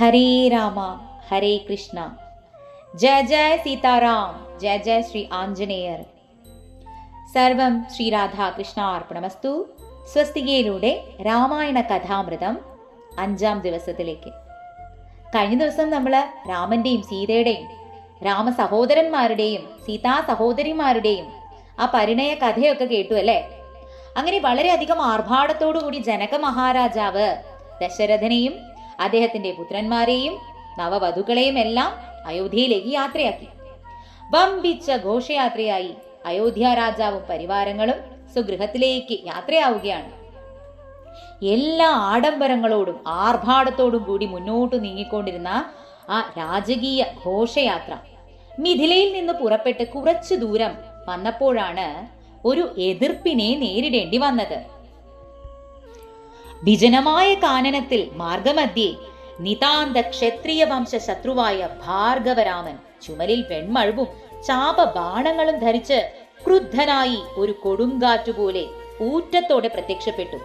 ഹരേ രാമ ഹരേ കൃഷ്ണ. ജയ ജയ സീതാറാം ജയ ജയ ശ്രീ ആഞ്ജനേയർ. സർവം ശ്രീ രാധാകൃഷ്ണ അർപ്പണമസ്തു. സ്വസ്തികയിലൂടെ രാമായണ കഥാമൃതം അഞ്ചാം ദിവസത്തിലേക്ക്. കഴിഞ്ഞ ദിവസം നമ്മൾ രാമന്റെയും സീതയുടെയും രാമ സഹോദരന്മാരുടെയും സീതാ സഹോദരിമാരുടെയും ആ പരിണയ കഥയൊക്കെ കേട്ടു അല്ലേ? അങ്ങനെ വളരെയധികം ആർഭാടത്തോടു കൂടി ജനക മഹാരാജാവ് ദശരഥനെയും അദ്ദേഹത്തിന്റെ പുത്രന്മാരെയും നവവധുക്കളെയും എല്ലാം അയോധ്യയിലേക്ക് യാത്രയാക്കി. വമ്പിച്ച ഘോഷയാത്രയായി അയോധ്യ രാജാവും പരിവാരങ്ങളും സ്വഗൃഹത്തിലേക്ക് യാത്രയാവുകയാണ്. എല്ലാ ആഡംബരങ്ങളോടും ആർഭാടത്തോടും കൂടി മുന്നോട്ട് നീങ്ങിക്കൊണ്ടിരുന്ന ആ രാജകീയ ഘോഷയാത്ര മിഥിലയിൽ നിന്ന് പുറപ്പെട്ട് കുറച്ചു ദൂരം വന്നപ്പോഴാണ് ഒരു എതിർപ്പിനെ നേരിടേണ്ടി വന്നത്. വിജനമായ കാനനത്തിൽ മാർഗമധ്യേ നിതാന്ത ക്ഷത്രിയ വംശ ശത്രുവായ ഭാർഗവരാമൻ ചുമലിൽ വെൺമഴുവും ചാപ ബാണങ്ങളും ധരിച്ച് ക്രുദ്ധനായി ഒരു കൊടുങ്കാറ്റുപോലെ ഊറ്റത്തോടെ പ്രത്യക്ഷപ്പെട്ടു.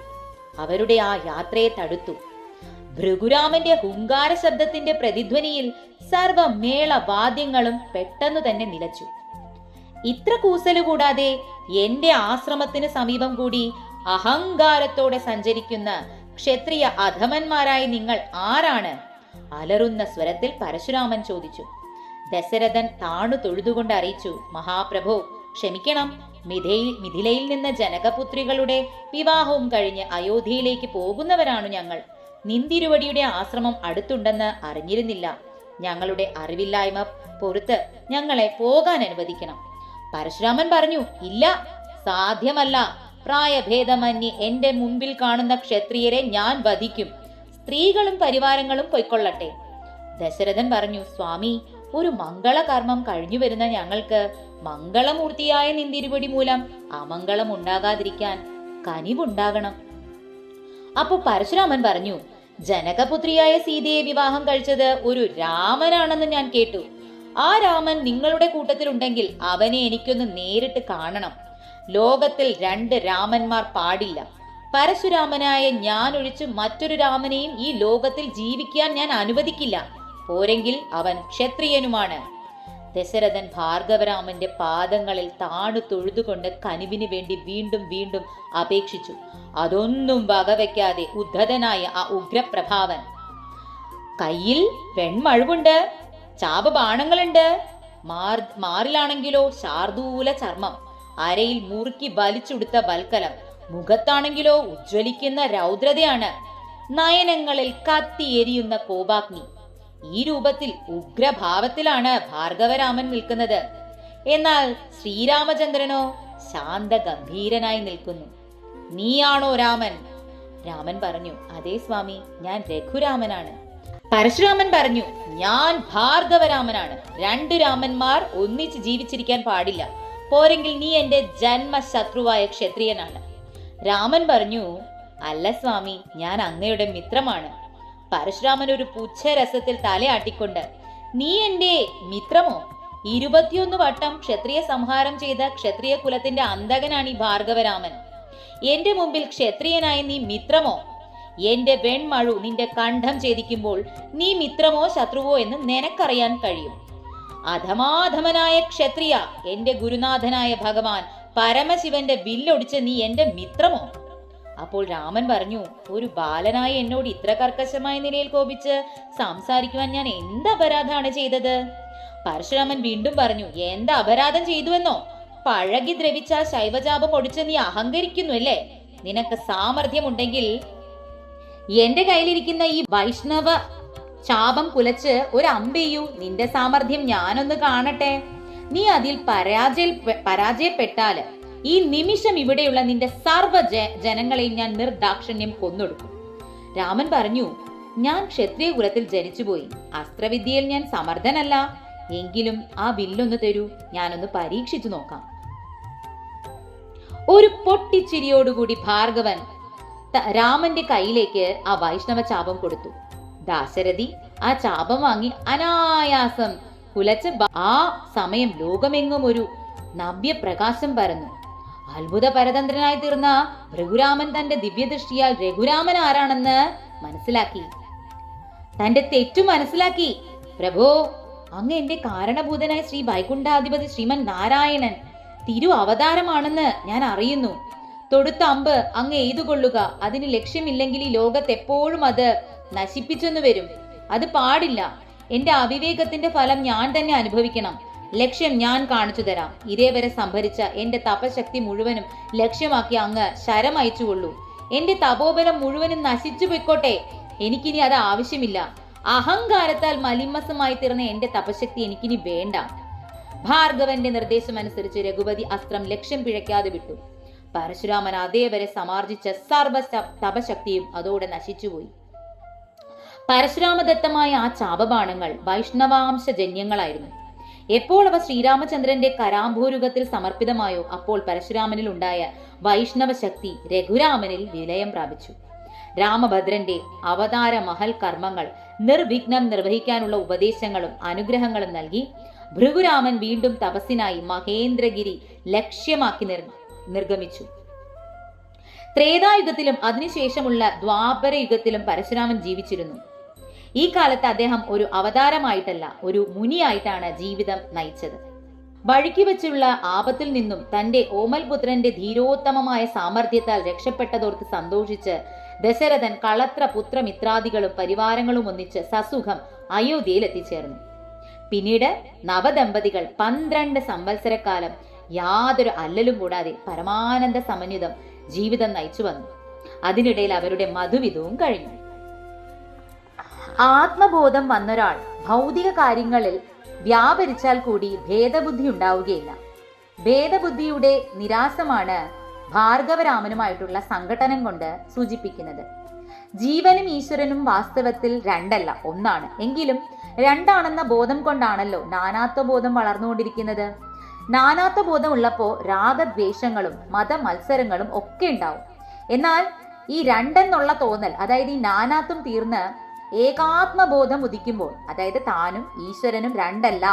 അവരുടെ ആ യാത്രയെ തടുത്തു. ഭൃഗുരാമന്റെ ഹുങ്കാര ശബ്ദത്തിന്റെ പ്രതിധ്വനിയിൽ സർവമേള വാദ്യങ്ങളും പെട്ടെന്ന് തന്നെ നിലച്ചു. ഇത്ര കൂസൽ കൂടാതെ എന്റെ ആശ്രമത്തിന് സമീപം കൂടി അഹങ്കാരത്തോടെ സഞ്ചരിക്കുന്ന ക്ഷത്രിയ അധമന്മാരായി നിങ്ങൾ ആരാണ്? അലറുന്ന സ്വരത്തിൽ പരശുരാമൻ ചോദിച്ചു. ദശരഥൻ താണു തൊഴുതുകൊണ്ട് അറിയിച്ചു മഹാപ്രഭു ക്ഷമിക്കണം. മിഥയിൽ മിഥിലയിൽ നിന്ന് ജനകപുത്രികളുടെ വിവാഹവും കഴിഞ്ഞ് അയോധ്യയിലേക്ക് പോകുന്നവരാണു ഞങ്ങൾ. നിന്തിരുവടിയുടെ ആശ്രമം അടുത്തുണ്ടെന്ന് അറിഞ്ഞിരുന്നില്ല. ഞങ്ങളുടെ അറിവില്ലായ്മ പൊറുത്ത് ഞങ്ങളെ പോകാൻ അനുവദിക്കണം. പരശുരാമൻ പറഞ്ഞു ഇല്ല സാധ്യമല്ല. പ്രായഭേദമന്യേ എന്റെ മുമ്പിൽ കാണുന്ന ക്ഷത്രിയരെ ഞാൻ വധിക്കും. സ്ത്രീകളും പരിവാരങ്ങളും പൊയ്ക്കൊള്ളട്ടെ. ദശരഥൻ പറഞ്ഞു സ്വാമി ഒരു മംഗളകർമ്മം കഴിഞ്ഞു വരുന്ന ഞങ്ങൾക്ക് മംഗളമൂർത്തിയായ നിന്തിരുപടി മൂലം അമംഗളം ഉണ്ടാകാതിരിക്കാൻ കനിവുണ്ടാകണം. അപ്പോൾ പരശുരാമൻ പറഞ്ഞു ജനകപുത്രിയായ സീതയെ വിവാഹം കഴിച്ചത് ഒരു രാമനാണെന്ന് ഞാൻ കേട്ടു. ആ രാമൻ നിങ്ങളുടെ കൂട്ടത്തിലുണ്ടെങ്കിൽ അവനെ എനിക്കൊന്ന് നേരിട്ട് കാണണം. ലോകത്തിൽ രണ്ട് രാമന്മാർ പാടില്ല. പരശുരാമനായ ഞാൻ ഒഴിച്ച് മറ്റൊരു രാമനെയും ഈ ലോകത്തിൽ ജീവിക്കാൻ ഞാൻ അനുവദിക്കില്ല. പോരെങ്കിൽ അവൻ ക്ഷത്രിയനുമാണ്. ദശരഥൻ ഭാർഗവരാമന്റെ പാദങ്ങളിൽ താണു തൊഴുതുകൊണ്ട് കനിവിന് വേണ്ടി വീണ്ടും വീണ്ടും അപേക്ഷിച്ചു. അതൊന്നും വകവെക്കാതെ ഉദ്ധതനായ ആ ഉഗ്രപ്രഭാവൻ. കയ്യിൽ വെൺമഴുവുണ്ട് ചാപ ബാണങ്ങളുണ്ട് മാറിലാണെങ്കിലോ ശാർദൂല ചർമ്മം. അരയിൽ മുറുക്കി വലിച്ചുടുത്ത വൽക്കലം മുഖത്താണെങ്കിലോ ഉജ്ജ്വലിക്കുന്ന രൗദ്രതയാണ്. നയനങ്ങളിൽ കത്തി എരിയുന്ന കോപാഗ്നി. ഈ രൂപത്തിൽ ഉഗ്രഭാവത്തിലാണ് ഭാർഗവരാമൻ നിൽക്കുന്നത്. എന്നാൽ ശ്രീരാമചന്ദ്രനോ ശാന്ത ഗംഭീരനായി നിൽക്കുന്നു. നീയാണോ രാമൻ? രാമൻ പറഞ്ഞു അതേ സ്വാമി ഞാൻ രഘുരാമനാണ്. പരശുരാമൻ പറഞ്ഞു ഞാൻ ഭാർഗവരാമനാണ്. രണ്ട് രാമന്മാർ ഒന്നിച്ച് ജീവിച്ചിരിക്കാൻ പാടില്ല. പോരെങ്കിൽ നീ എന്റെ ജന്മശത്രുവായ ക്ഷത്രിയനാണ്. രാമൻ പറഞ്ഞു അല്ല സ്വാമി ഞാൻ അങ്ങയുടെ മിത്രമാണ്. പരശുരാമൻ ഒരു പുച്ഛരസത്തിൽ തലയാട്ടിക്കൊണ്ട് നീ എന്റെ മിത്രമോ? ഇരുപത്തിയൊന്ന് വട്ടം ക്ഷത്രിയ സംഹാരം ചെയ്ത ക്ഷത്രിയ കുലത്തിന്റെ അന്തകനാണ് ഈ ഭാർഗവരാമൻ. എന്റെ മുമ്പിൽ ക്ഷത്രിയനായ നീ മിത്രമോ? എന്റെ വെൺമഴു നിന്റെ കണ്ഠം ഛേദിക്കുമ്പോൾ നീ മിത്രമോ ശത്രുവോ എന്ന് നിനക്കറിയാൻ കഴിയും. അധമാധമനായ ക്ഷത്രിയ എന്റെ ഗുരുനാഥനായ ഭഗവാൻ പരമശിവന്റെ ബില്ലൊടിച്ച് നീ എന്റെ മിത്രമോ? അപ്പോൾ രാമൻ പറഞ്ഞു ഒരു ബാലനായി എന്നോട് ഇത്ര കർക്കശമായ നിലയിൽ കോപിച്ച് സംസാരിക്കുവാൻ ഞാൻ എന്ത് അപരാധമാണ് ചെയ്തത്? പരശുരാമൻ വീണ്ടും പറഞ്ഞു എന്താ അപരാധം ചെയ്തുവെന്നോ? പഴകി ദ്രവിച്ച ശൈവജാപം ഒടിച്ച് നീ അഹങ്കരിക്കുന്നു അല്ലേ? നിനക്ക് സാമർഥ്യമുണ്ടെങ്കിൽ എന്റെ കയ്യിലിരിക്കുന്ന ഈ വൈഷ്ണവ ശാപം കുലച്ച് ഒരു അമ്പെയ്യൂ നിന്റെ സാമർഥ്യം ഞാനൊന്ന് കാണട്ടെ. നീ അതിൽ പരാജയ പരാജയപ്പെട്ടാൽ ഈ നിമിഷം ഇവിടെയുള്ള നിന്റെ സർവ ജനങ്ങളെയും ഞാൻ നിർദാക്ഷിണ്യം കൊന്നൊടുക്കും. രാമൻ പറഞ്ഞു ഞാൻ ക്ഷത്രിയ കുലത്തിൽ ജനിച്ചുപോയി. അസ്ത്രവിദ്യയിൽ ഞാൻ സമർത്ഥനല്ല. എങ്കിലും ആ വില്ലൊന്ന് തരൂ. ഞാനൊന്ന് പരീക്ഷിച്ചു നോക്കാം. ഒരു പൊട്ടിച്ചിരിയോടുകൂടി ഭാർഗവൻ രാമന്റെ കയ്യിലേക്ക് ആ വൈഷ്ണവ ചാപം കൊടുത്തു. ദാശരഥി ആ ചാപം വാങ്ങി അനായാസം കുലച്ച ആ സമയം ലോകമെങ്ങും ഒരു നവ്യപ്രകാശം പരന്നു. അത്ഭുത പരതന്ത്രനായി തീർന്ന രഘുരാമൻ തന്റെ ദിവ്യദൃഷ്ടിയാൽ രഘുരാമൻ ആരാണെന്ന് മനസ്സിലാക്കി. തന്റെ തെറ്റു മനസ്സിലാക്കി. പ്രഭോ അങ്ങ് എന്റെ കാരണഭൂതനായ ശ്രീ വൈകുണ്ഠാധിപതി ശ്രീമൻ നാരായണൻ തിരു അവതാരമാണെന്ന് ഞാൻ അറിയുന്നു. തൊടുത്ത അമ്പ് അങ്ങ് എയ്തുകൊള്ളുക അതിന് ലക്ഷ്യമില്ലെങ്കിൽ ഈ ലോകത്ത് എപ്പോഴും അത് നശിപ്പിച്ചെന്നു വരും. അത് പാടില്ല. എന്റെ അവിവേകത്തിന്റെ ഫലം ഞാൻ തന്നെ അനുഭവിക്കണം. ലക്ഷ്യം ഞാൻ കാണിച്ചു തരാം. ഇതേവരെ സംഭരിച്ച എന്റെ തപശക്തി മുഴുവനും ലക്ഷ്യമാക്കി അങ്ങ് ശരം അയച്ചുകൊള്ളൂ. എന്റെ തപോബലം മുഴുവനും നശിച്ചു പൊയ്ക്കോട്ടെ. എനിക്കിനി അത് ആവശ്യമില്ല. അഹങ്കാരത്താൽ മലിമസമായി തീർന്ന എന്റെ തപശക്തി എനിക്കിനി വേണ്ട. ഭാർഗവന്റെ നിർദ്ദേശം അനുസരിച്ച് രഘുപതി അസ്ത്രം ലക്ഷ്യം പിഴയ്ക്കാതെ വിട്ടു. പരശുരാമൻ അതേവരെ സമാർജിച്ച സർവ തപശക്തിയും അതോടെ നശിച്ചുപോയി. പരശുരാമദത്തമായ ആ ചാപബാണങ്ങൾ വൈഷ്ണവാംശജന്യങ്ങളായിരുന്നു എപ്പോൾ അവ ശ്രീരാമചന്ദ്രന്റെ കരാംഭൂരുഗത്തിൽ സമർപ്പിതമായോ അപ്പോൾ പരശുരാമനിൽ ഉണ്ടായ വൈഷ്ണവ ശക്തി രഘുരാമനിൽ വിലയം പ്രാപിച്ചു. രാമഭദ്രന്റെ അവതാര മഹൽ കർമ്മങ്ങൾ നിർവിഘ്നം നിർവഹിക്കാനുള്ള ഉപദേശങ്ങളും അനുഗ്രഹങ്ങളും നൽകി ഭൃഗുരാമൻ വീണ്ടും തപസ്സിനായി മഹേന്ദ്രഗിരി ലക്ഷ്യമാക്കി നിർ നിർഗമിച്ചു. ത്രേതായുഗത്തിലും അതിനുശേഷമുള്ള ദ്വാപരയുഗത്തിലും പരശുരാമൻ ജീവിച്ചിരുന്നു. ഈ കാലത്ത് അദ്ദേഹം ഒരു അവതാരമായിട്ടല്ല ഒരു മുനിയായിട്ടാണ് ജീവിതം നയിച്ചത്. വഴുക്കി വെച്ചുള്ള ആപത്തിൽ നിന്നും തന്റെ ഓമൽപുത്രന്റെ ധീരോത്തമമായ സാമർഥ്യത്താൽ രക്ഷപ്പെട്ടതോർത്ത് സന്തോഷിച്ച് ദശരഥൻ കളത്ര പുത്രമിത്രാദികളും പരിവാരങ്ങളും ഒന്നിച്ച് സസുഖം അയോധ്യയിൽ എത്തിച്ചേർന്നു പിന്നീട് നവദമ്പതികൾ പന്ത്രണ്ട് സംവത്സരക്കാലം യാതൊരു അല്ലലും കൂടാതെ പരമാനന്ദ സമന്വിതം ജീവിതം നയിച്ചു വന്നു അതിനിടയിൽ അവരുടെ മധുവിധവും കഴിഞ്ഞു. ആത്മബോധം വന്നൊരാൾ ഭൗതിക കാര്യങ്ങളിൽ വ്യാപരിച്ചാൽ കൂടി ഭേദബുദ്ധി ഉണ്ടാവുകയില്ല. ഭേദബുദ്ധിയുടെ നിരാസമാണ് ഭാർഗവരാമനുമായിട്ടുള്ള സംഘടനം കൊണ്ട് സൂചിപ്പിക്കുന്നത്. ജീവനും ഈശ്വരനും വാസ്തവത്തിൽ രണ്ടല്ല ഒന്നാണ്. എങ്കിലും രണ്ടാണെന്ന ബോധം കൊണ്ടാണല്ലോ നാനാത്വ ബോധം വളർന്നുകൊണ്ടിരിക്കുന്നത്. നാനാത്വ ബോധം ഉള്ളപ്പോൾ രാഗദ്വേഷങ്ങളും മത മത്സരങ്ങളും ഒക്കെ ഉണ്ടാവും. എന്നാൽ ഈ രണ്ടെന്നുള്ള തോന്നൽ അതായത് ഈ നാനാത്വം തീർന്ന് ഏകാത്മബോധം ഉദിക്കുമ്പോൾ അതായത് താനും ഈശ്വരനും രണ്ടല്ല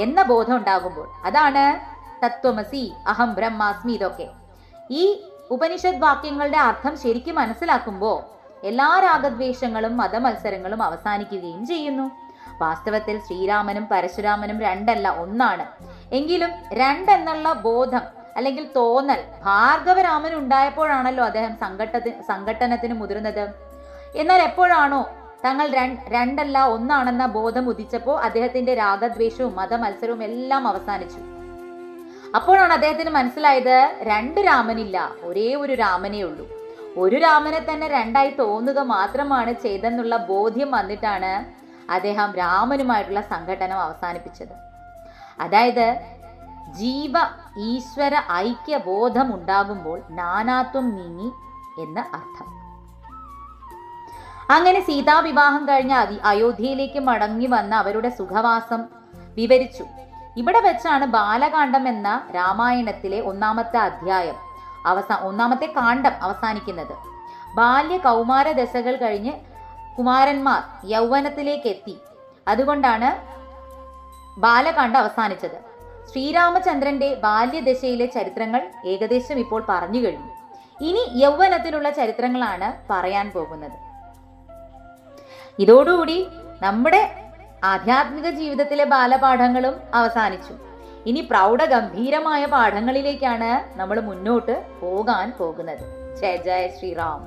എന്ന ബോധം ഉണ്ടാകുമ്പോൾ അതാണ് തത്വമസി അഹം ബ്രഹ്മാസ്മി ഇതൊക്കെ. ഈ ഉപനിഷത് വാക്യങ്ങളുടെ അർത്ഥം ശരിക്കും മനസ്സിലാക്കുമ്പോൾ എല്ലാ രാഗദ്വേഷങ്ങളും മതമത്സരങ്ങളും അവസാനിക്കുകയും ചെയ്യുന്നു. വാസ്തവത്തിൽ ശ്രീരാമനും പരശുരാമനും രണ്ടല്ല ഒന്നാണ്. എങ്കിലും രണ്ടെന്നുള്ള ബോധം അല്ലെങ്കിൽ തോന്നൽ ഭാർഗവരാമൻ ഉണ്ടായപ്പോഴാണല്ലോ അദ്ദേഹം സംഘട്ടത്തിന് സംഘട്ടനത്തിന് മുതിർന്നത്. എന്നാൽ എപ്പോഴാണോ തങ്ങൾ രണ്ടല്ല ഒന്നാണെന്ന ബോധം ഉദിച്ചപ്പോൾ അദ്ദേഹത്തിന്റെ രാഗദ്വേഷവും മതമത്സരവും എല്ലാം അവസാനിച്ചു. അപ്പോഴാണ് അദ്ദേഹത്തിന് മനസ്സിലായത് രണ്ട് രാമനില്ല ഒരേ ഒരു രാമനേ ഉള്ളൂ. ഒരു രാമനെ തന്നെ രണ്ടായി തോന്നുക മാത്രമാണ് ചെയ്തെന്നുള്ള ബോധ്യം വന്നിട്ടാണ് അദ്ദേഹം രാമനുമായിട്ടുള്ള സംഘടനം അവസാനിപ്പിച്ചത്. അതായത് ജീവ ഈശ്വര ഐക്യബോധം ഉണ്ടാകുമ്പോൾ നാനാത്വം നീങ്ങി എന്ന് അർത്ഥം. അങ്ങനെ സീതാവിവാഹം കഴിഞ്ഞ അയോധ്യയിലേക്ക് മടങ്ങി വന്ന അവരുടെ സുഖവാസം വിവരിച്ചു. ഇവിടെ വെച്ചാണ് ബാലകാന്ഡം എന്ന രാമായണത്തിലെ ഒന്നാമത്തെ അധ്യായം അവസാ ഒന്നാമത്തെ കാണ്ഡം അവസാനിക്കുന്നത്. ബാല്യ കൗമാര ദശകൾ കഴിഞ്ഞ് കുമാരന്മാർ യൗവനത്തിലേക്ക് എത്തി അതുകൊണ്ടാണ് ബാലകാണ്ഡം അവസാനിച്ചത്. ശ്രീരാമചന്ദ്രന്റെ ബാല്യദശയിലെ ചരിത്രങ്ങൾ ഏകദേശം ഇപ്പോൾ പറഞ്ഞു കഴിഞ്ഞു. ഇനി യൗവനത്തിലുള്ള ചരിത്രങ്ങളാണ് പറയാൻ പോകുന്നത്. ഇതോടുകൂടി നമ്മുടെ ആധ്യാത്മിക ജീവിതത്തിലെ ബാലപാഠങ്ങളും അവസാനിച്ചു. ഇനി പ്രൗഢഗംഭീരമായ പാഠങ്ങളിലേക്കാണ് നമ്മൾ മുന്നോട്ട് പോകാൻ പോകുന്നത്. ജയ ജയ ശ്രീറാം.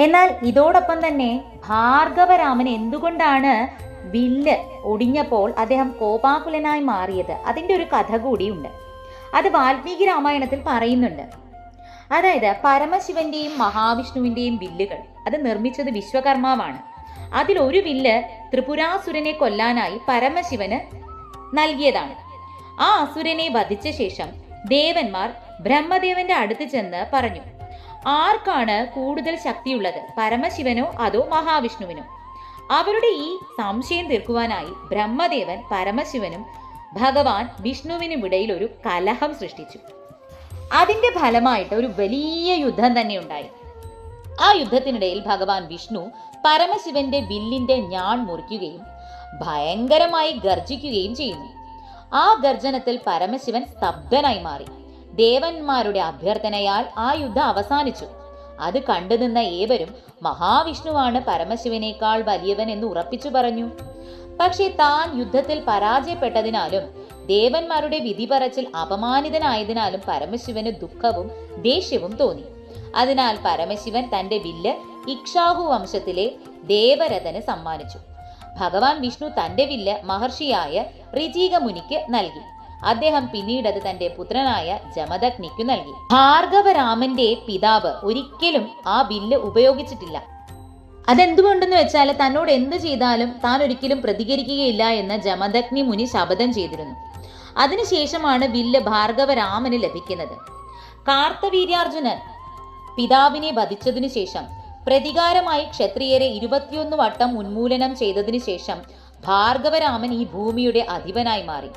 എന്നാൽ ഇതോടൊപ്പം തന്നെ ഭാർഗവരാമൻ എന്തുകൊണ്ടാണ് വില്ല് ഒടിഞ്ഞപ്പോൾ അദ്ദേഹം കോപാകുലനായി മാറിയത്? അതിന്റെ ഒരു കഥ കൂടിയുണ്ട്. അത് വാൽമീകി രാമായണത്തിൽ പറയുന്നുണ്ട്. അതായത് പരമശിവന്റെയും മഹാവിഷ്ണുവിന്റെയും വില്ലുകൾ. അത് നിർമ്മിച്ചത് വിശ്വകർമാവാണ്. അതിൽ ഒരു വില്ല് ത്രിപുരാസുരനെ കൊല്ലാനായി പരമശിവന് നൽകിയതാണ്. ആ അസുരനെ വധിച്ച ശേഷം ദേവന്മാർ ബ്രഹ്മദേവന്റെ അടുത്ത് ചെന്ന് പറഞ്ഞു ആർക്കാണ് കൂടുതൽ ശക്തിയുള്ളത് പരമശിവനോ അതോ മഹാവിഷ്ണുവിനോ? അവരുടെ ഈ സംശയം തീർക്കുവാനായി ബ്രഹ്മദേവൻ പരമശിവനും ഭഗവാൻ വിഷ്ണുവിനും ഇടയിൽ ഒരു കലഹം സൃഷ്ടിച്ചു. അതിന്റെ ഫലമായിട്ട് ഒരു വലിയ യുദ്ധം തന്നെ ഉണ്ടായി. ആ യുദ്ധത്തിനിടയിൽ ഭഗവാൻ വിഷ്ണു പരമശിവന്റെ വില്ലിന്റെ ഞാൺ മുറിക്കുകയും ഭയങ്കരമായി ഗർജിക്കുകയും ചെയ്യുന്നു. ആ ഗർജനത്തിൽ പരമശിവൻ സ്തബ്ധനായി മാറി. ദേവന്മാരുടെ അഭ്യർത്ഥനയാൽ ആ യുദ്ധം അവസാനിച്ചു. അത് കണ്ടുനിന്ന ഏവരും മഹാവിഷ്ണുവാണ് പരമശിവനേക്കാൾ വലിയവൻ എന്ന് ഉറപ്പിച്ചു പറഞ്ഞു. പക്ഷേ താൻ യുദ്ധത്തിൽ പരാജയപ്പെട്ടതിനാലും ദേവന്മാരുടെ വിധി പറച്ചിൽ അപമാനിതനായതിനാലും പരമശിവന് ദുഃഖവും ദേഷ്യവും തോന്നി. അതിനാൽ പരമശിവൻ തന്റെ വില്ല് ഇക്ഷാഹു വംശത്തിലെ ദേവരഥന് സമ്മാനിച്ചു. ഭഗവാൻ വിഷ്ണു തന്റെ വില്ല് മഹർഷിയായ ഋചിക മുനിക്ക് നൽകി. അദ്ദേഹം പിന്നീട് അത് തന്റെ പുത്രനായ ജമദഗ്നിക്കു നൽകി. ഭാർഗവരാമന്റെ പിതാവ് ഒരിക്കലും ആ വില്ല് ഉപയോഗിച്ചിട്ടില്ല. അതെന്തുകൊണ്ടെന്ന് വെച്ചാൽ തന്നോട് എന്ത് ചെയ്താലും താൻ ഒരിക്കലും പ്രതികരിക്കുകയില്ല എന്ന് ജമദഗ്നി മുനി ശപഥം ചെയ്തിരുന്നു. അതിനുശേഷമാണ് വില്ല് ഭാർഗവരാമന് ലഭിക്കുന്നത്. കാർത്തവീര്യാർജുനൻ പിതാവിനെ വധിച്ചതിനു ശേഷം പ്രതികാരമായി ക്ഷത്രിയരെ ഇരുപത്തിയൊന്ന് വട്ടം ഉന്മൂലനം ചെയ്തതിനു ശേഷം ഭാർഗവരാമൻ ഈ ഭൂമിയുടെ അധിപനായി മാറി.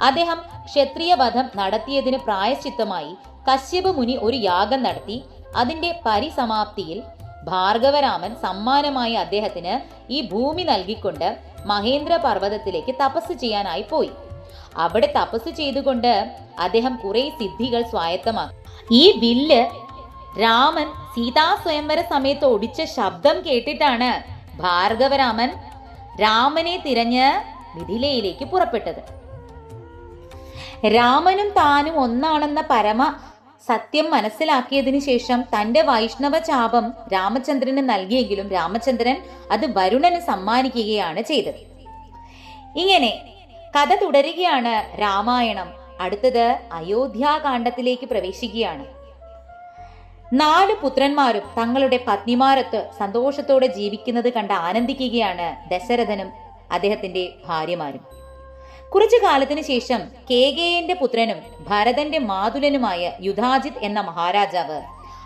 അദ്ദേഹം ക്ഷത്രിയ വധം നടത്തിയതിന് പ്രായശ്ചിത്തമായി കശ്യപ മുനി ഒരു യാഗം നടത്തി. അതിന്റെ പരിസമാപ്തിയിൽ ഭാർഗവരാമൻ സമ്മാനമായി അദ്ദേഹത്തിന് ഈ ഭൂമി നൽകിക്കൊണ്ട് മഹേന്ദ്ര പർവതത്തിലേക്ക് തപസ് ചെയ്യാനായി പോയി. അവിടെ തപസ് ചെയ്തുകൊണ്ട് അദ്ദേഹം കുറെ സിദ്ധികൾ സ്വായത്തമാക്കി. ഈ വില്ല് രാമൻ സീതാ സ്വയംവര സമയത്ത് ഒടിച്ച ശബ്ദം കേട്ടിട്ടാണ് ഭാർഗവരാമൻ രാമനെ തിരഞ്ഞ് മിഥിലയിലേക്ക് പുറപ്പെട്ടത്. രാമനും താനും ഒന്നാണെന്ന പരമ സത്യം മനസ്സിലാക്കിയതിനു ശേഷം തന്റെ വൈഷ്ണവ ചാപം രാമചന്ദ്രന് നൽകിയെങ്കിലും രാമചന്ദ്രൻ അത് വരുണന് സമ്മാനിക്കുകയാണ് ചെയ്തത്. ഇങ്ങനെ കഥ തുടരുകയാണ് രാമായണം. അടുത്തത് അയോധ്യാകാന്ഡത്തിലേക്ക് പ്രവേശിക്കുകയാണ്. നാല് പുത്രന്മാരും തങ്ങളുടെ പത്നിമാരത്ത് സന്തോഷത്തോടെ ജീവിക്കുന്നത് കണ്ട് ആനന്ദിക്കുകയാണ് ദശരഥനും അദ്ദേഹത്തിന്റെ ഭാര്യമാരും. കുറച്ചു കാലത്തിന് ശേഷം കേകേയന്റെ പുത്രനും ഭരതന്റെ മാതുലനുമായ യുധാജിത് എന്ന മഹാരാജാവ്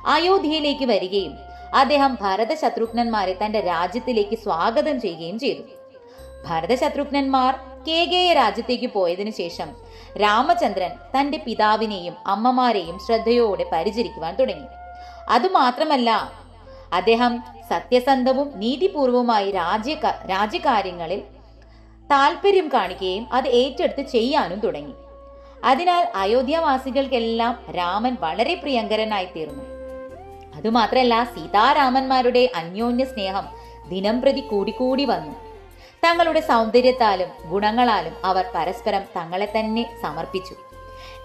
അയോധ്യയിലേക്ക് വരികയും അദ്ദേഹം ഭരത ശത്രുഘ്നന്മാരെ തന്റെ രാജ്യത്തിലേക്ക് സ്വാഗതം ചെയ്യുകയും ചെയ്തു. ഭരത ഭരതശത്രുഘ്നന്മാർ കേകേയ രാജ്യത്തേക്ക് പോയതിനു ശേഷം രാമചന്ദ്രൻ തന്റെ പിതാവിനെയും അമ്മമാരെയും ശ്രദ്ധയോടെ പരിചരിക്കുവാൻ തുടങ്ങി. അതുമാത്രമല്ല അദ്ദേഹം സത്യസന്ധവും നീതിപൂർവവുമായി രാജ്യ രാജ്യകാര്യങ്ങളിൽ താല്പര്യം കാണിക്കുകയും അത് ഏറ്റെടുത്ത് ചെയ്യാനും തുടങ്ങി. അതിനാൽ അയോധ്യവാസികൾക്കെല്ലാം രാമൻ വളരെ പ്രിയങ്കരനായി തീർന്നു അതുമാത്രമല്ല സീതാരാമന്മാരുടെ അന്യോന്യ സ്നേഹം ദിനം പ്രതി കൂടിക്കൂടി വന്നു. തങ്ങളുടെ സൗന്ദര്യത്താലും ഗുണങ്ങളാലും അവർ പരസ്പരം തങ്ങളെ തന്നെ സമർപ്പിച്ചു.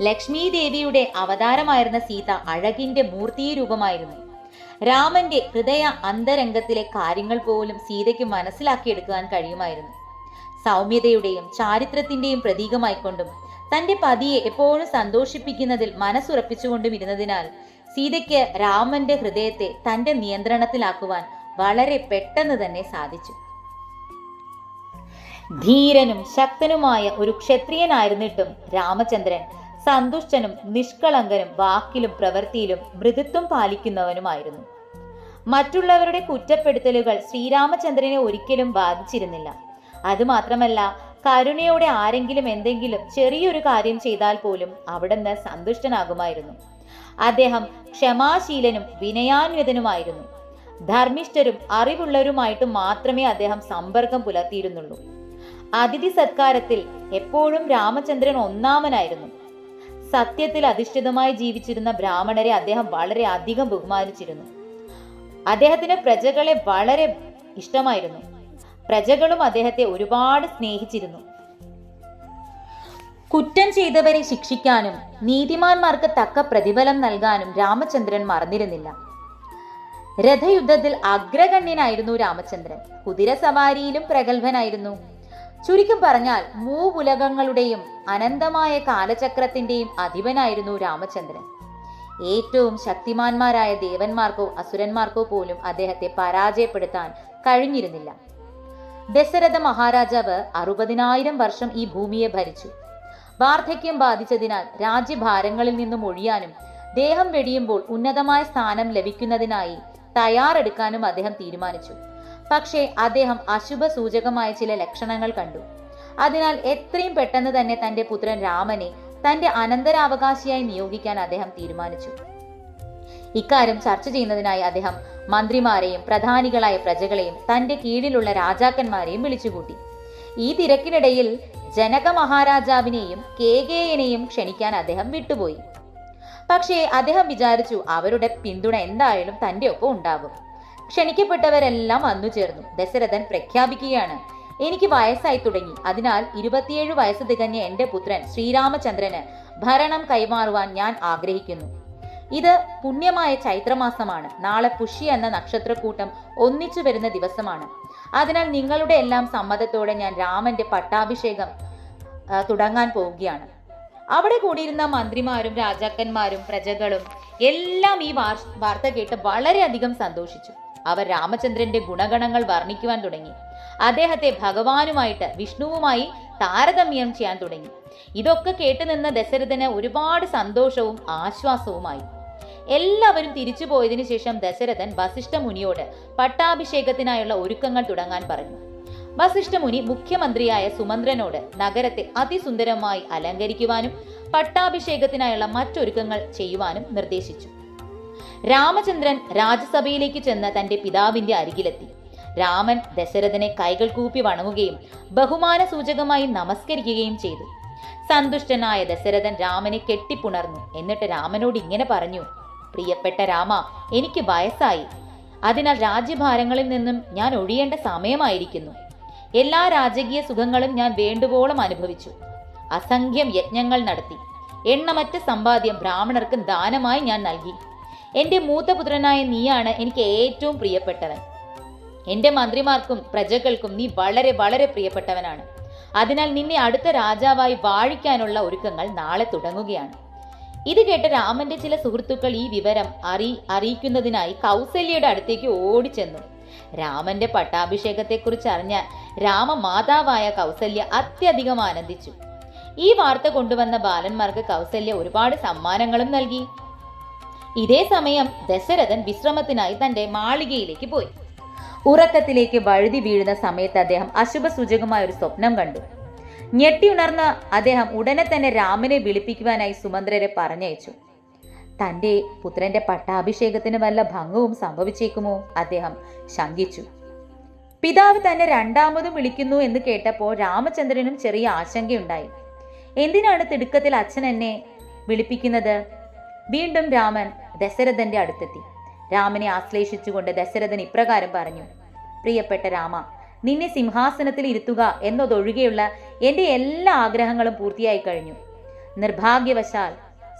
ലക്ഷ്മി ദേവിയുടെ അവതാരമായിരുന്ന സീത അഴകിന്റെ മൂർത്തീരൂപമായിരുന്നു. രാമന്റെ ഹൃദയ അന്തരംഗത്തിലെ കാര്യങ്ങൾ പോലും സീതയ്ക്ക് മനസ്സിലാക്കിയെടുക്കുവാൻ കഴിയുമായിരുന്നു. സൗമ്യതയുടെയും ചാരിത്രത്തിന്റെയും പ്രതീകമായിക്കൊണ്ടും തന്റെ പതിയെ എപ്പോഴും സന്തോഷിപ്പിക്കുന്നതിൽ മനസ്സുറപ്പിച്ചുകൊണ്ടും ഇരുന്നതിനാൽ സീതയ്ക്ക് രാമന്റെ ഹൃദയത്തെ തന്റെ നിയന്ത്രണത്തിലാക്കുവാൻ വളരെ പെട്ടെന്ന് തന്നെ സാധിച്ചു. ധീരനും ശക്തനുമായ ഒരു ക്ഷത്രിയനായിരുന്നിട്ടും രാമചന്ദ്രൻ സന്തുഷ്ടനും നിഷ്കളങ്കനും വാക്കിലും പ്രവൃത്തിയിലും മൃദുത്വം പാലിക്കുന്നവനുമായിരുന്നു. മറ്റുള്ളവരുടെ കുറ്റപ്പെടുത്തലുകൾ ശ്രീരാമചന്ദ്രനെ ഒരിക്കലും ബാധിച്ചിരുന്നില്ല. അതുമാത്രമല്ല കരുണയോടെ ആരെങ്കിലും എന്തെങ്കിലും ചെറിയൊരു കാര്യം ചെയ്താൽ പോലും അവിടുന്ന് സന്തുഷ്ടനാകുമായിരുന്നു. അദ്ദേഹം ക്ഷമാശീലനും വിനയാന്വിതനുമായിരുന്നു. ധർമ്മിഷ്ഠരും അറിവുള്ളവരുമായിട്ട് മാത്രമേ അദ്ദേഹം സമ്പർക്കം പുലർത്തിയിരുന്നുള്ളൂ. അതിഥി സത്കാരത്തിൽ എപ്പോഴും രാമചന്ദ്രൻ ഒന്നാമനായിരുന്നു. സത്യത്തിൽ അധിഷ്ഠിതമായി ജീവിച്ചിരുന്ന ബ്രാഹ്മണരെ അദ്ദേഹം വളരെ അധികം ബഹുമാനിച്ചിരുന്നു. അദ്ദേഹത്തിന് പ്രജകളെ വളരെ ഇഷ്ടമായിരുന്നു. പ്രജകളും അദ്ദേഹത്തെ ഒരുപാട് സ്നേഹിച്ചിരുന്നു. കുറ്റം ചെയ്തവരെ ശിക്ഷിക്കാനും നീതിമാന്മാർക്ക് തക്ക പ്രതിഫലം നൽകാനും രാമചന്ദ്രൻ മറന്നിരുന്നില്ല. രഥയുദ്ധത്തിൽ അഗ്രഗണ്യനായിരുന്നു രാമചന്ദ്രൻ. കുതിര സവാരിയിലും പ്രഗത്ഭനായിരുന്നു. ചുരുക്കം പറഞ്ഞാൽ മൂവുലകങ്ങളുടെയും അനന്തമായ കാലചക്രത്തിന്റെയും അധിപനായിരുന്നു രാമചന്ദ്രൻ. ഏറ്റവും ശക്തിമാന്മാരായ ദേവന്മാർക്കോ അസുരന്മാർക്കോ പോലും അദ്ദേഹത്തെ പരാജയപ്പെടുത്താൻ കഴിഞ്ഞിരുന്നില്ല. ദശരഥ മഹാരാജാവ് അറുപതിനായിരം വർഷം ഈ ഭൂമിയെ ഭരിച്ചു. വാർദ്ധക്യം ബാധിച്ചതിനാൽ രാജ്യഭാരങ്ങളിൽ നിന്നും ഒഴിയാനും ദേഹം വെടിയുമ്പോൾ ഉന്നതമായ സ്ഥാനം ലഭിക്കുന്നതിനായി തയ്യാറെടുക്കാനും അദ്ദേഹം തീരുമാനിച്ചു. പക്ഷേ അദ്ദേഹം അശുഭ സൂചകമായ ചില ലക്ഷണങ്ങൾ കണ്ടു. അതിനാൽ എത്രയും പെട്ടെന്ന് തന്നെ തന്റെ പുത്രൻ രാമനെ തന്റെ അനന്തരാവകാശിയായി നിയോഗിക്കാൻ അദ്ദേഹം തീരുമാനിച്ചു. ഇക്കാര്യം ചർച്ച ചെയ്യുന്നതിനായി അദ്ദേഹം മന്ത്രിമാരെയും പ്രധാനികളായ പ്രജകളെയും തന്റെ കീഴിലുള്ള രാജാക്കന്മാരെയും വിളിച്ചുകൂട്ടി. ഈ തിരക്കിനിടയിൽ ജനക മഹാരാജാവിനെയും കേകേയനെയും ക്ഷണിക്കാൻ അദ്ദേഹം വിട്ടുപോയി. പക്ഷേ അദ്ദേഹം വിചാരിച്ചു അവരുടെ പിന്തുണ എന്തായാലും തന്റെ ഒപ്പം ഉണ്ടാകും. ക്ഷണിക്കപ്പെട്ടവരെല്ലാം വന്നു ചേർന്നു. ദശരഥൻ പ്രഖ്യാപിക്കുകയാണ്. എനിക്ക് വയസ്സായി തുടങ്ങി. അതിനാൽ ഇരുപത്തിയേഴ് വയസ്സ് തികഞ്ഞ എന്റെ പുത്രൻ ശ്രീരാമചന്ദ്രന് ഭരണം കൈമാറുവാൻ ഞാൻ ആഗ്രഹിക്കുന്നു. ഇത് പുണ്യമായ ചൈത്രമാസമാണ്. നാളെ പുഷ്യ എന്ന നക്ഷത്രക്കൂട്ടം ഒന്നിച്ചു വരുന്ന ദിവസമാണ്. അതിനാൽ നിങ്ങളുടെ എല്ലാം സമ്മതത്തോടെ ഞാൻ രാമന്റെ പട്ടാഭിഷേകം തുടങ്ങാൻ പോവുകയാണ്. അവിടെ കൂടിയിരുന്ന മന്ത്രിമാരും രാജാക്കന്മാരും പ്രജകളും എല്ലാം ഈ വാർത്ത കേട്ട് വളരെയധികം സന്തോഷിച്ചു. അവർ രാമചന്ദ്രന്റെ ഗുണഗണങ്ങൾ വർണിക്കുവാൻ തുടങ്ങി. അദ്ദേഹത്തെ ഭഗവാനുമായിട്ട് വിഷ്ണുവുമായി താരതമ്യം ചെയ്യാൻ തുടങ്ങി. ഇതൊക്കെ കേട്ടുനിന്ന ദശരഥന് ഒരുപാട് സന്തോഷവും ആശ്വാസവുമായി. എല്ലാവരും തിരിച്ചു പോയതിനു ശേഷം ദശരഥൻ വസിഷ്ഠ മുനിയോട് പട്ടാഭിഷേകത്തിനായുള്ള ഒരുക്കങ്ങൾ തുടങ്ങാൻ പറഞ്ഞു. വസിഷ്ഠ മുനി മുഖ്യമന്ത്രിയായ സുമന്ത്രനോട് നഗരത്തെ അതിസുന്ദരമായി അലങ്കരിക്കുവാനും പട്ടാഭിഷേകത്തിനായുള്ള മറ്റൊരുക്കങ്ങൾ ചെയ്യുവാനും നിർദ്ദേശിച്ചു. രാമചന്ദ്രൻ രാജ്യസഭയിലേക്ക് ചെന്ന് തന്റെ പിതാവിന്റെ അരികിലെത്തി. രാമൻ ദശരഥനെ കൈകൾ കൂപ്പി വണങ്ങുകയും ബഹുമാന സൂചകമായി നമസ്കരിക്കുകയും ചെയ്തു. സന്തുഷ്ടനായ ദശരഥൻ രാമനെ കെട്ടിപ്പുണർന്നു. എന്നിട്ട് രാമനോട് ഇങ്ങനെ പറഞ്ഞു പ്രിയപ്പെട്ട രാമ എനിക്ക് വയസ്സായി. അതിനാൽ രാജ്യഭാരങ്ങളിൽ നിന്നും ഞാൻ ഒഴിയേണ്ട സമയമായിരിക്കുന്നു. എല്ലാ രാജകീയ സുഖങ്ങളും ഞാൻ വേണ്ടുവോളം അനുഭവിച്ചു. അസംഖ്യം യജ്ഞങ്ങൾ നടത്തി. എണ്ണമറ്റ സമ്പാദ്യം ബ്രാഹ്മണർക്ക് ദാനമായി ഞാൻ നൽകി. എന്റെ മൂത്ത പുത്രനായ നീയാണ് എനിക്ക് ഏറ്റവും പ്രിയപ്പെട്ടവൻ. എന്റെ മന്ത്രിമാർക്കും പ്രജകൾക്കും നീ വളരെ വളരെ പ്രിയപ്പെട്ടവനാണ്. അതിനാൽ നിന്നെ അടുത്ത രാജാവായി വാഴിക്കാനുള്ള ഒരുക്കങ്ങൾ നാളെ തുടങ്ങുകയാണ്. ഇത് കേട്ട രാമന്റെ ചില സുഹൃത്തുക്കൾ ഈ വിവരം അറി അറിയിക്കുന്നതിനായി കൗസല്യയുടെ അടുത്തേക്ക് ഓടിച്ചെന്നു. രാമന്റെ പട്ടാഭിഷേകത്തെക്കുറിച്ച് അറിഞ്ഞ രാമ മാതാവായ കൗസല്യ അത്യധികം ആനന്ദിച്ചു. ഈ വാർത്ത കൊണ്ടുവന്ന ബാലന്മാർക്ക് കൗസല്യ ഒരുപാട് സമ്മാനങ്ങളും നൽകി. ഇതേ സമയം ദശരഥൻ വിശ്രമത്തിനായി തന്റെ മാളികയിലേക്ക് പോയി. ഉറക്കത്തിലേക്ക് വഴുതി വീഴുന്ന സമയത്ത് അദ്ദേഹം അശുഭസൂചകമായ ഒരു സ്വപ്നം കണ്ടു. ഞെട്ടിയുണർന്ന അദ്ദേഹം ഉടനെ തന്നെ രാമനെ വിളിപ്പിക്കുവാനായി സുമന്ത്രരെ പറഞ്ഞയച്ചു. തന്റെ പുത്രന്റെ പട്ടാഭിഷേകത്തിന് വല്ല ഭംഗവും സംഭവിച്ചേക്കുമോ? അദ്ദേഹം ശങ്കിച്ചു. പിതാവ് തന്നെ രണ്ടാമതും വിളിക്കുന്നു എന്ന് കേട്ടപ്പോൾ രാമചന്ദ്രനും ചെറിയ ആശങ്കയുണ്ടായി. എന്തിനാണ് തിടുക്കത്തിൽ അച്ഛൻ എന്നെ വിളിപ്പിക്കുന്നത്? വീണ്ടും രാമൻ ദശരഥന്റെ അടുത്തെത്തി. രാമനെ ആശ്ലേഷിച്ചുകൊണ്ട് ദശരഥൻ ഇപ്രകാരം പറഞ്ഞു പ്രിയപ്പെട്ട രാമ നിന്നെ സിംഹാസനത്തിൽ ഇരുത്തുക എന്നതൊഴികെയുള്ള എന്റെ എല്ലാ ആഗ്രഹങ്ങളും പൂർത്തിയായി കഴിഞ്ഞു. നിർഭാഗ്യവശാൽ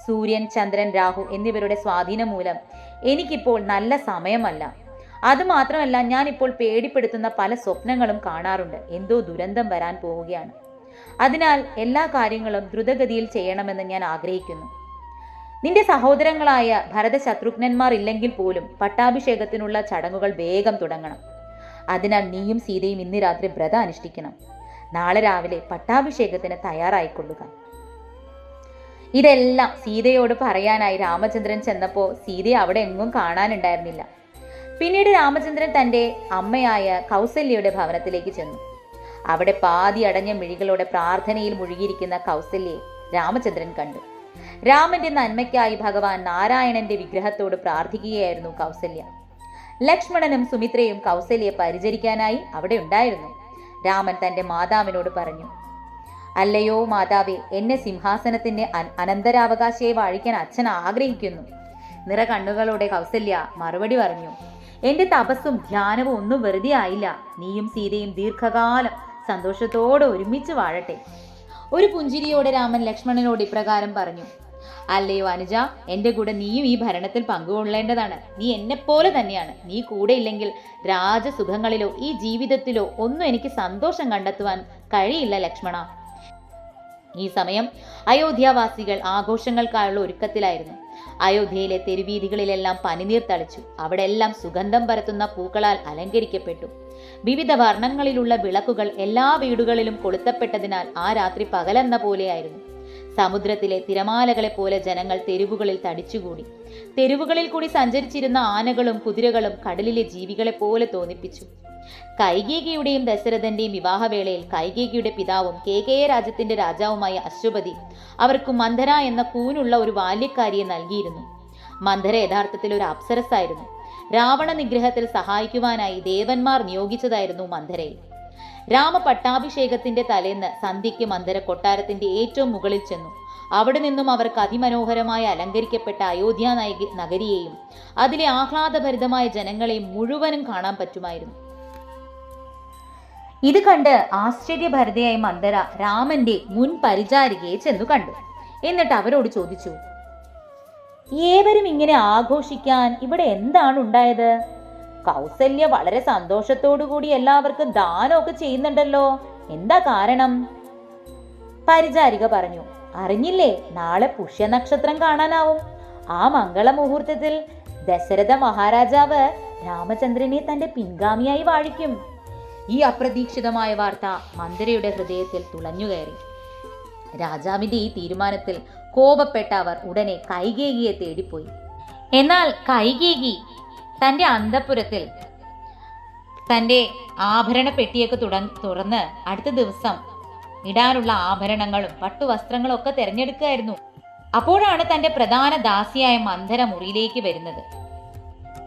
സൂര്യൻ ചന്ദ്രൻ രാഹു എന്നിവരുടെ സ്വാധീനം മൂലം എനിക്കിപ്പോൾ നല്ല സമയമല്ല. അതുമാത്രമല്ല ഞാനിപ്പോൾ പേടിപ്പെടുത്തുന്ന പല സ്വപ്നങ്ങളും കാണാറുണ്ട്. എന്തോ ദുരന്തം വരാൻ പോവുകയാണ്. അതിനാൽ എല്ലാ കാര്യങ്ങളും ദ്രുതഗതിയിൽ ചെയ്യണമെന്ന് ഞാൻ ആഗ്രഹിക്കുന്നു. നിന്റെ സഹോദരങ്ങളായ ഭരതശത്രുഘ്നന്മാർ ഇല്ലെങ്കിൽ പോലും പട്ടാഭിഷേകത്തിനുള്ള ചടങ്ങുകൾ വേഗം തുടങ്ങണം. അതിനാൽ നീയും സീതയും ഇന്ന് രാത്രി വ്രത അനുഷ്ഠിക്കണം. നാളെ രാവിലെ പട്ടാഭിഷേകത്തിന് തയ്യാറായിക്കൊള്ളുക. ഇതെല്ലാം സീതയോട് പറയാനായി രാമചന്ദ്രൻ ചെന്നപ്പോൾ സീതയെ അവിടെ എങ്ങും കാണാനുണ്ടായിരുന്നില്ല. പിന്നീട് രാമചന്ദ്രൻ തന്റെ അമ്മയായ കൗസല്യയുടെ ഭവനത്തിലേക്ക് ചെന്നു. അവിടെ പാതി അടഞ്ഞ മിഴികളോടെ പ്രാർത്ഥനയിൽ മുഴുകിയിരിക്കുന്ന കൗസല്യയെ രാമചന്ദ്രൻ കണ്ടു. രാമന്റെ നന്മയ്ക്കായി ഭഗവാൻ നാരായണന്റെ വിഗ്രഹത്തോട് പ്രാർത്ഥിക്കുകയായിരുന്നു കൗസല്യ. ലക്ഷ്മണനും സുമിത്രയും കൗസല്യെ പരിചരിക്കാനായി അവിടെ ഉണ്ടായിരുന്നു. രാമൻ തന്റെ മാതാവിനോട് പറഞ്ഞു അല്ലയോ മാതാവേ എന്നെ സിംഹാസനത്തിന്റെ അനന്തരാവകാശയെ വാഴിക്കാൻ അച്ഛൻ ആഗ്രഹിക്കുന്നു. നിറ കണ്ണുകളോടെ കൗസല്യ മറുപടി പറഞ്ഞു എന്റെ തപസ്സും ധ്യാനവും ഒന്നും വെറുതെ ആയില്ല. നീയും സീതയും ദീർഘകാലം സന്തോഷത്തോടെ ഒരുമിച്ച് വാഴട്ടെ. ഒരു പുഞ്ചിരിയോടെ രാമൻ ലക്ഷ്മണനോട് ഇപ്രകാരം പറഞ്ഞു അല്ലയോ അനുജ എന്റെ കൂടെ നീയും ഈ ഭരണത്തിൽ പങ്കുകൊള്ളേണ്ടതാണ്. നീ എന്നെപ്പോലെ തന്നെയാണ്. നീ കൂടെ ഇല്ലെങ്കിൽ രാജസുഖങ്ങളിലോ ഈ ജീവിതത്തിലോ ഒന്നും എനിക്ക് സന്തോഷം കണ്ടെത്തുവാൻ കഴിയില്ല ലക്ഷ്മണ. ഈ സമയം അയോധ്യാവാസികൾ ആഘോഷങ്ങൾക്കായുള്ള ഒരുക്കത്തിലായിരുന്നു. അയോധ്യയിലെ തെരുവീതികളിലെല്ലാം പനിനീർ തളിച്ചു. അവിടെ എല്ലാം സുഗന്ധം പരത്തുന്ന പൂക്കളാൽ അലങ്കരിക്കപ്പെട്ടു. വിവിധ വർണങ്ങളിലുള്ള വിളക്കുകൾ എല്ലാ വീടുകളിലും കൊളുത്തപ്പെട്ടതിനാൽ ആ രാത്രി പകലെന്ന പോലെയായിരുന്നു. സമുദ്രത്തിലെ തിരമാലകളെ പോലെ ജനങ്ങൾ തെരുവുകളിൽ തടിച്ചുകൂടി. തെരുവുകളിൽ കൂടി സഞ്ചരിച്ചിരുന്ന ആനകളും കുതിരകളും കടലിലെ ജീവികളെ പോലെ തോന്നിപ്പിച്ചു. കൈകേകിയുടെയും ദശരഥന്റെയും വിവാഹവേളയിൽ കൈകേകിയുടെ പിതാവും കെ കെ രാജ്യത്തിന്റെ രാജാവുമായ അശ്വപതി അവർക്ക് മന്ധര എന്ന കൂനുള്ള ഒരു ബാല്യക്കാരിയെ നൽകിയിരുന്നു. മന്ധര യഥാർത്ഥത്തിൽ ഒരു അപ്സരസായിരുന്നു രാവണ നിഗ്രഹത്തിൽ സഹായിക്കുവാനായി ദേവന്മാർ നിയോഗിച്ചതായിരുന്നു മന്ധരയെ രാമ പട്ടാഭിഷേകത്തിന്റെ തലേന്ന് സന്ധ്യയ്ക്ക് മന്ധര കൊട്ടാരത്തിന്റെ ഏറ്റവും മുകളിൽ ചെന്നു. അവിടെ നിന്നും അവർക്ക് അതിമനോഹരമായി അലങ്കരിക്കപ്പെട്ട അയോധ്യ നഗ- നഗരിയെയും അതിലെ ആഹ്ലാദഭരിതമായ ജനങ്ങളെയും മുഴുവനും കാണാൻ പറ്റുമായിരുന്നു. ഇത് കണ്ട് ആശ്ചര്യഭരിതയായ മന്ദര രാമന്റെ മുൻ പരിചാരികയെ ചെന്നു കണ്ടു. എന്നിട്ട് അവരോട് ചോദിച്ചു ഏവരും ഇങ്ങനെ ആഘോഷിക്കാൻ ഇവിടെ എന്താണ് ഉണ്ടായത്? കൗസല്യ വളരെ കൂടി എല്ലാവർക്കും ദാനമൊക്കെ ചെയ്യുന്നുണ്ടല്ലോ. എന്താ കാരണം? പരിചാരിക പറഞ്ഞു അറിഞ്ഞില്ലേ നാളെ പുഷ്യനക്ഷത്രം കാണാനാവും. ആ മംഗള മുഹൂർത്തത്തിൽ ദശരഥ മഹാരാജാവ് രാമചന്ദ്രനെ തന്റെ പിൻഗാമിയായി വാഴിക്കും. ഈ അപ്രതീക്ഷിതമായ വാർത്ത മന്ദിരയുടെ ഹൃദയത്തിൽ തുളഞ്ഞുകയറി. രാജാവിന്റെ ഈ തീരുമാനത്തിൽ കോപപ്പെട്ട അവർ ഉടനെ കൈകേകിയെ തേടിപ്പോയി. എന്നാൽ കൈകേകി തന്റെ അന്തപുരത്തിൽ തന്റെ ആഭരണ പെട്ടിയൊക്കെ തുട തുറന്ന് അടുത്ത ദിവസം ഇടാനുള്ള ആഭരണങ്ങളും പട്ടുവസ്ത്രങ്ങളും ഒക്കെ തിരഞ്ഞെടുക്കുകയായിരുന്നു. അപ്പോഴാണ് തന്റെ പ്രധാന ദാസിയായ മന്ധര മുറിയിലേക്ക് വരുന്നത്.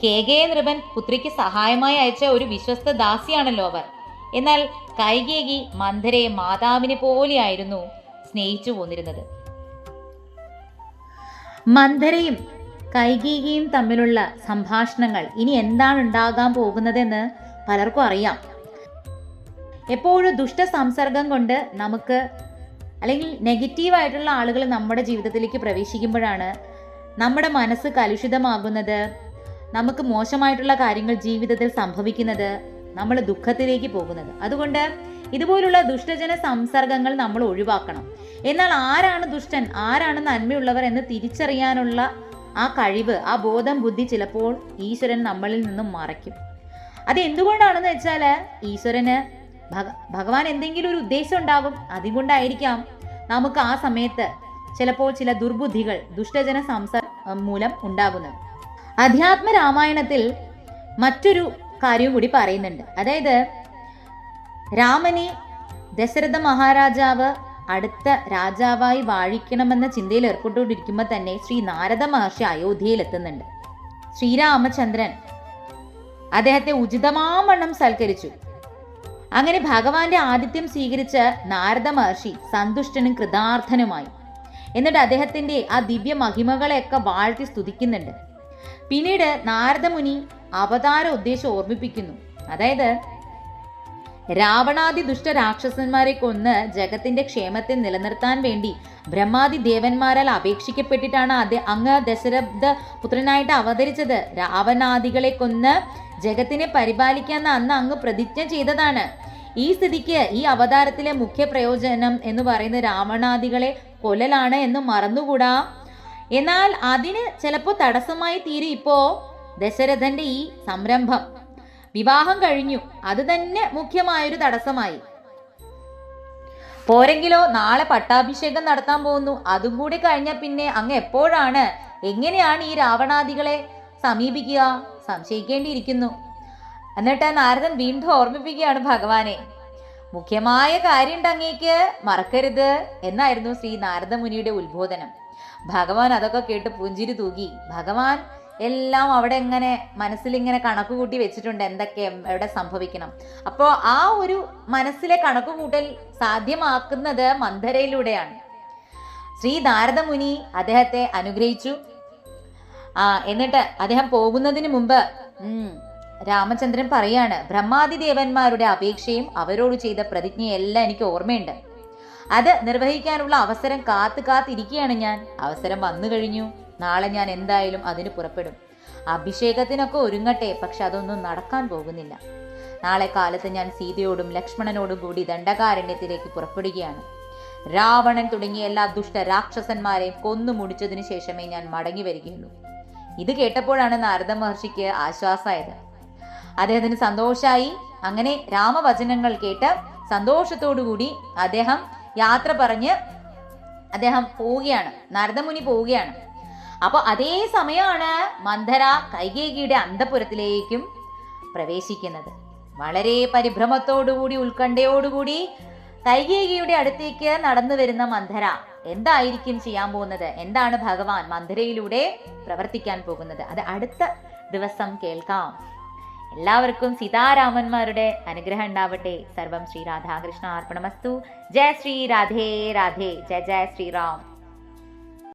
കേകേ നൃപൻ പുത്രിക്ക് സഹായമായി അയച്ച ഒരു വിശ്വസ്ത ദാസിയാണല്ലോ അവർ. എന്നാൽ കൈകേകി മന്ധരയെ മാതാവിനെ പോലെയായിരുന്നു സ്നേഹിച്ചു പോന്നിരുന്നത്. മന്ധരയും കൈകീകയും തമ്മിലുള്ള സംഭാഷണങ്ങൾ ഇനി എന്താണ് ഉണ്ടാകാൻ പോകുന്നതെന്ന് പലർക്കും അറിയാം. എപ്പോഴും ദുഷ്ട സംസർഗം കൊണ്ട് നമുക്ക് അല്ലെങ്കിൽ നെഗറ്റീവായിട്ടുള്ള ആളുകൾ നമ്മുടെ ജീവിതത്തിലേക്ക് പ്രവേശിക്കുമ്പോഴാണ് നമ്മുടെ മനസ്സ് കലുഷിതമാകുന്നത് നമുക്ക് മോശമായിട്ടുള്ള കാര്യങ്ങൾ ജീവിതത്തിൽ സംഭവിക്കുന്നത് നമ്മൾ ദുഃഖത്തിലേക്ക് പോകുന്നത്. അതുകൊണ്ട് ഇതുപോലുള്ള ദുഷ്ടജന സംസർഗങ്ങൾ നമ്മൾ ഒഴിവാക്കണം. എന്നാൽ ആരാണ് ദുഷ്ടൻ? ആരാണ് നന്മയുള്ളവർ എന്ന് തിരിച്ചറിയാനുള്ള ആ കഴിവ് ആ ബോധം ബുദ്ധി ചിലപ്പോൾ ഈശ്വരൻ നമ്മളിൽ നിന്നും മറയ്ക്കും. അത് എന്തുകൊണ്ടാണെന്ന് വെച്ചാൽ ഈശ്വരന് ഭഗ ഭഗവാൻ എന്തെങ്കിലും ഒരു ഉദ്ദേശം ഉണ്ടാകും അതുകൊണ്ടായിരിക്കാം നമുക്ക് ആ സമയത്ത് ചിലപ്പോൾ ചില ദുർബുദ്ധികൾ ദുഷ്ടജന സംസ മൂലം ഉണ്ടാകുന്നത്. അധ്യാത്മ രാമായണത്തിൽ മറ്റൊരു കാര്യം കൂടി പറയുന്നുണ്ട്. അതായത് രാമനെ ദശരഥ മഹാരാജാവ് അടുത്ത രാജാവായി വാഴിക്കണമെന്ന ചിന്തയിൽ ഏർപ്പെട്ടുകൊണ്ടിരിക്കുമ്പോൾ തന്നെ ശ്രീ നാരദ മഹർഷി അയോധ്യയിൽ എത്തുന്നുണ്ട് ശ്രീരാമചന്ദ്രൻ അദ്ദേഹത്തെ ഉചിതമാമണ്ണം സൽക്കരിച്ചു. അങ്ങനെ ഭഗവാന്റെ ആതിഥ്യം സ്വീകരിച്ച നാരദ മഹർഷി സന്തുഷ്ടനും കൃതാർത്ഥനുമായി. എന്നിട്ട് അദ്ദേഹത്തിന്റെ ആ ദിവ്യ മഹിമകളെയൊക്കെ വാഴ്ത്തി സ്തുതിക്കുന്നുണ്ട്. പിന്നീട് നാരദമുനി അവതാര ഉദ്ദേശം ഓർമ്മിപ്പിക്കുന്നു. അതായത് രാവണാദി ദുഷ്ടരാക്ഷസന്മാരെ കൊന്ന് ജഗത്തിന്റെ ക്ഷേമത്തെ നിലനിർത്താൻ വേണ്ടി ബ്രഹ്മാദി ദേവന്മാരാൽ അപേക്ഷിക്കപ്പെട്ടിട്ടാണ് അത് അങ്ങ് ദശരഥ പുത്രനായിട്ട് അവതരിച്ചത്. രാവണാദികളെ കൊന്ന് ജഗത്തിനെ പരിപാലിക്കാൻ അന്ന് അങ്ങ് പ്രതിജ്ഞ ചെയ്തതാണ്. ഈ സ്ഥിതിക്ക് ഈ അവതാരത്തിലെ മുഖ്യ പ്രയോജനം എന്ന് പറയുന്നത് രാവണാദികളെ കൊല്ലലാണ് എന്ന് മറന്നുകൂടാ? എന്നാൽ അതിന് ചിലപ്പോൾ തടസ്സമായി തീരും ഇപ്പോ ദശരഥന്റെ ഈ സംരംഭം. വിവാഹം കഴിഞ്ഞു. അത് തന്നെ മുഖ്യമായൊരു തടസ്സമായി. പോരെങ്കിലോ നാളെ പട്ടാഭിഷേകം നടത്താൻ പോകുന്നു. അതും കൂടി കഴിഞ്ഞ പിന്നെ അങ്ങ് എപ്പോഴാണ്? എങ്ങനെയാണ് ഈ രാവണാദികളെ സമീപിക്കുക? സംശയിക്കേണ്ടിയിരിക്കുന്നു. എന്നിട്ട് നാരദൻ വീണ്ടും ഓർമ്മിപ്പിക്കുകയാണ് ഭഗവാനെ. മുഖ്യമായ കാര്യം അങ്ങേക്ക് മറക്കരുത് എന്നായിരുന്നു ശ്രീ നാരദ മുനിയുടെ ഉത്ബോധനം. ഭഗവാൻ അതൊക്കെ കേട്ട് പുഞ്ചിരി തൂകി. ഭഗവാൻ എല്ലാം അവിടെ എങ്ങനെ മനസ്സിലിങ്ങനെ കണക്ക് കൂട്ടി വെച്ചിട്ടുണ്ട് എന്തൊക്കെ എവിടെ സംഭവിക്കണം. അപ്പോൾ ആ ഒരു മനസ്സിലെ കണക്ക് കൂട്ടൽ സാധ്യമാക്കുന്നത് മന്ധരയിലൂടെയാണ് ശ്രീ നാരദമുനി അദ്ദേഹത്തെ അനുഗ്രഹിച്ചു. ആ എന്നിട്ട് അദ്ദേഹം പോകുന്നതിന് മുമ്പ് രാമചന്ദ്രൻ പറയാണ് ബ്രഹ്മാതി ദേവന്മാരുടെ അപേക്ഷയും അവരോട് ചെയ്ത പ്രതിജ്ഞയെല്ലാം എനിക്ക് ഓർമ്മയുണ്ട്. അത് നിർവഹിക്കാനുള്ള അവസരം കാത്തു കാത്തിരിക്കുകയാണ് ഞാൻ. അവസരം വന്നു കഴിഞ്ഞു. നാളെ ഞാൻ എന്തായാലും അതിന് പുറപ്പെടും. അഭിഷേകത്തിനൊക്കെ ഒരുങ്ങട്ടെ പക്ഷെ അതൊന്നും നടക്കാൻ പോകുന്നില്ല. നാളെ കാലത്ത് ഞാൻ സീതയോടും ലക്ഷ്മണനോടും കൂടി ദണ്ഡകാരണ്യത്തിലേക്ക് പുറപ്പെടുകയാണ്. രാവണൻ തുടങ്ങിയ എല്ലാ ദുഷ്ട രാക്ഷസന്മാരെയും കൊന്നു മുടിച്ചതിനു ശേഷമേ ഞാൻ മടങ്ങി വരികയുള്ളൂ. ഇത് കേട്ടപ്പോഴാണ് നാരദ മഹർഷിക്ക് ആശ്വാസമായത് അദ്ദേഹത്തിന് സന്തോഷമായി അങ്ങനെ രാമവചനങ്ങൾ കേട്ട് സന്തോഷത്തോടുകൂടി അദ്ദേഹം യാത്ര പറഞ്ഞ് അദ്ദേഹം പോവുകയാണ്. നാരദമുനി പോവുകയാണ്. അപ്പോൾ അതേ സമയമാണ് മന്ധര കൈകേകിയുടെ അന്തപുരത്തിലേക്കും പ്രവേശിക്കുന്നത്. വളരെ പരിഭ്രമത്തോടുകൂടി ഉത്കണ്ഠയോടുകൂടി കൈകേകിയുടെ അടുത്തേക്ക് നടന്നു വരുന്ന മന്ധര എന്തായിരിക്കും ചെയ്യാൻ പോകുന്നത്? എന്താണ് ഭഗവാൻ മന്ധരയിലൂടെ പ്രവർത്തിക്കാൻ പോകുന്നത്? അത് അടുത്ത ദിവസം കേൾക്കാം. എല്ലാവർക്കും സീതാരാമന്മാരുടെ അനുഗ്രഹം ഉണ്ടാവട്ടെ. സർവം ശ്രീ രാധാകൃഷ്ണ അർപ്പണമസ്തു. ജയ ശ്രീ രാധേ രാധേ. ജയ ജയ ശ്രീറാം.